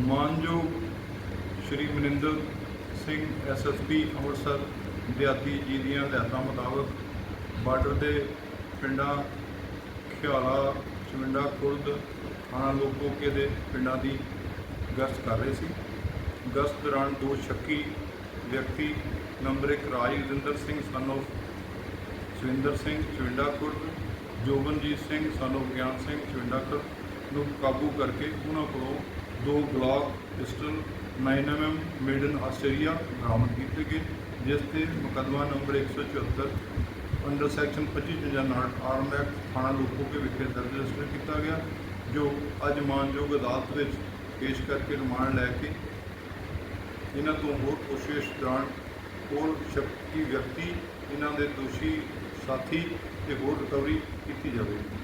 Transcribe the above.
ਮਾਨਯੋਗ ਸ਼੍ਰੀ ਮਨਿੰਦਰ ਸਿੰਘ ਐਸਐਸਪੀ ਅੰਮ੍ਰਿਤਸਰ ਦਿਆਤੀ ਜੀ ਦੀਆਂ ਹਦਾਇਤਾਂ ਮੁਤਾਬਕ ਬਾਰਡਰ ਦੇ ਪਿੰਡਾਂ ਖਿਆਲਾ ਚਵਿੰਡਾ ਖੁਰਦ ਥਾਣਾ ਲੋਕੋਕੇ ਦੇ ਪਿੰਡਾਂ ਦੀ ਗਸ਼ਤ ਕਰ ਰਹੇ ਸੀ। ਗਸ਼ਤ ਦੌਰਾਨ ਦੋ ਸ਼ੱਕੀ ਵਿਅਕਤੀ, ਨੰਬਰ ਇੱਕ ਰਾਜ ਰਜਿੰਦਰ ਸਿੰਘ ਸਨ of Surinder Singh Chavinda Khurd, Jobanjit Singh son of ਗਿਆਨ ਸਿੰਘ ਚਵਿੰਡਾ ਖੁਰਦ ਨੂੰ ਕਾਬੂ ਕਰਕੇ ਉਹਨਾਂ ਕੋਲੋਂ ਦੋ Glock pistol 9mm made in Australia ਬਰਾਮਦ ਕੀਤੇ ਗਏ, ਜਿਸ ਤੇ ਮੁਕੱਦਮਾ ਨੰਬਰ 174 ਅੰਡਰ ਸੈਕਸ਼ਨ 25 ਨਾਲ ਆਰਮ ਐਕਟ ਥਾਣਾ ਲੋਕੋਕੇ ਵਿਖੇ ਦਰਜ ਰਜਿਸਟਰ ਕੀਤਾ ਗਿਆ, ਜੋ ਅੱਜ ਮਾਨਯੋਗ ਅਦਾਲਤ ਵਿੱਚ ਪੇਸ਼ ਕਰਕੇ ਰਿਮਾਂਡ ਲੈ ਕੇ ਇਹਨਾਂ ਤੋਂ ਹੋਰ ਕੋਸ਼ਿਸ਼ ਦੌਰਾਨ ਹੋਰ ਸ਼ੱਕੀ ਵਿਅਕਤੀ, ਇਹਨਾਂ ਦੇ ਦੋਸ਼ੀ ਸਾਥੀ ਤੇ ਹੋਰ ਰਿਕਵਰੀ ਕੀਤੀ ਜਾਵੇਗੀ।